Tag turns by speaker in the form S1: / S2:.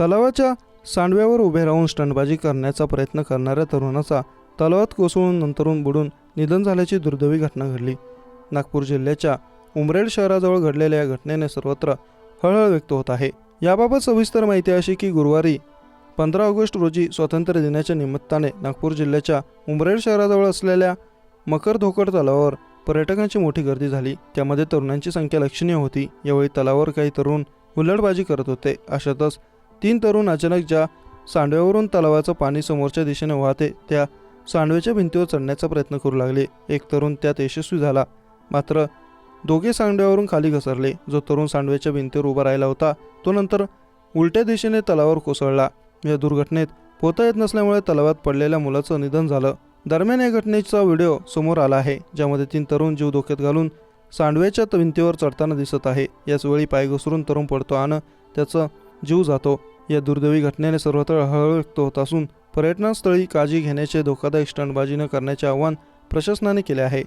S1: तलावाच्या सांडव्यावर उभे राहून स्टंटबाजी करण्याचा प्रयत्न करणाऱ्या तरुणाचा तलावात कोसळून नंतरून बुडून निधन झाल्याची दुर्दैवी घटना घडली. नागपूर जिल्ह्याच्या उमरेड शहराजवळ घडलेल्या या घटनेने सर्वत्र हळहळ व्यक्त होत आहे. याबाबत सविस्तर माहिती अशी की गुरुवारी पंधरा ऑगस्ट रोजी स्वातंत्र्य दिनाच्या निमित्ताने नागपूर जिल्ह्याच्या उमरेड शहराजवळ असलेल्या मकर धोकड तलावावर पर्यटकांची मोठी गर्दी झाली. त्यामध्ये तरुणांची संख्या लक्षणीय होती. यावेळी तलावावर काही तरुण हुल्लडबाजी करत होते. अशातच तीन तरुण अचानक ज्या सांडव्यावरून तलावाचं पाणी समोरच्या दिशेने वाहते त्या सांडव्याच्या भिंतीवर चढण्याचा प्रयत्न करू लागले. एक तरुण त्यात यशस्वी झाला. मात्र दोघे सांडव्यावरून खाली घसरले. जो तरुण सांडव्याच्या भिंतीवर उभा राहिला होता तो नंतर उलट्या दिशेने तलावावर कोसळला. या दुर्घटनेत पोहता येत नसल्यामुळे तलावात पडलेल्या मुलाचं निधन झालं. दरम्यान या घटनेचा व्हिडिओ समोर आला आहे ज्यामध्ये तीन तरुण जीव धोक्यात घालून सांडव्याच्या भिंतीवर चढताना दिसत आहे. याच वेळी पाय घसरून तरुण पडतो आणि त्याचा जीव जातो. या दुर्दैवी घटनेने सर्वत्र हळहळ व्यक्त होत असून पर्यटनस्थळी काळजी घेण्याचे धोकादायक स्टंटबाजीनं करण्याचे आवाहन प्रशासनाने केले आहे.